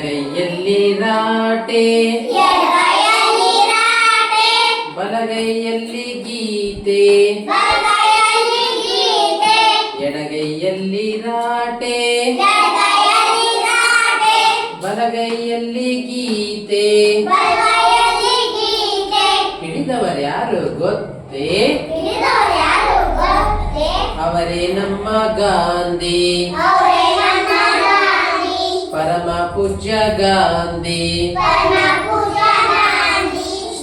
ಎಡಗೈಯಲ್ಲಿ ರಾಟೆ. ಬಲಗೈಯಲ್ಲಿ ಗೀತೆ. ಎಡಗೈಯಲ್ಲಿ ರಾಟೆ. ಬಲಗೈಯಲ್ಲಿ ಗೀತೆ. ಹಿಡಿದವರ್ಯಾರು ಗೊತ್ತೇ? ಹಿಡಿದವರು ಯಾರು ಗೊತ್ತೇ? ಅವರೇ ನಮ್ಮ ಗಾಂಧಿ. ಪೂಜ್ಯ ಗಾಂಧಿ.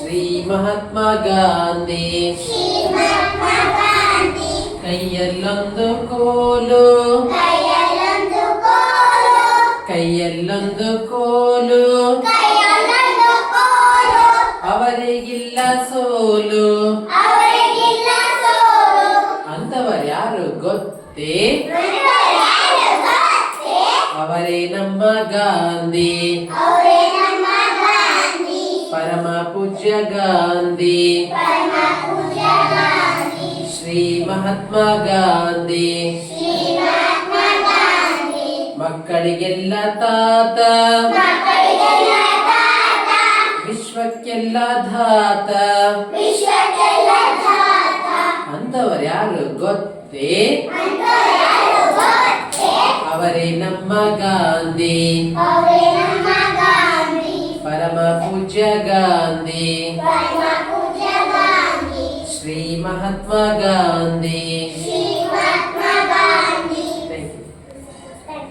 ಶ್ರೀ ಮಹಾತ್ಮ ಗಾಂಧಿ. ಕೈಯಲ್ಲೊಂದು ಕೋಲು. ಕೈಯಲ್ಲೊಂದು ಕೋಲು. ಅವರಿಗಿಲ್ಲ ಸೋಲು. ಅಂತವರ್ಯಾರು ಯಾರು ಗೊತ್ತೇ? ಅವರೇ ನಮ್ಮ ಗಾಂಧಿ. ಪರಮ ಪೂಜ್ಯ ಗಾಂಧಿ. ಶ್ರೀ ಮಹಾತ್ಮ ಗಾಂಧಿ. ಮಕ್ಕಳಿಗೆಲ್ಲ ತಾತ. ವಿಶ್ವಕ್ಕೆಲ್ಲ ಧಾತ. ಅಂತವರ್ಯಾರು ಗೊತ್ತೇ? ಅಂತವರು ಯಾರು ಗೊತ್ತೇ? ಅವರೇ ನಮ್ಮ ಗಾಂಧಿ ಅವರೇ ನಮ್ಮ ಗಾಂಧಿ ಪರಮ ಪೂಜ್ಯ ಗಾಂಧಿ ಪರಮ ಪೂಜ್ಯ ಗಾಂಧಿ ಶ್ರೀ ಮಹಾತ್ಮ ಗಾಂಧಿ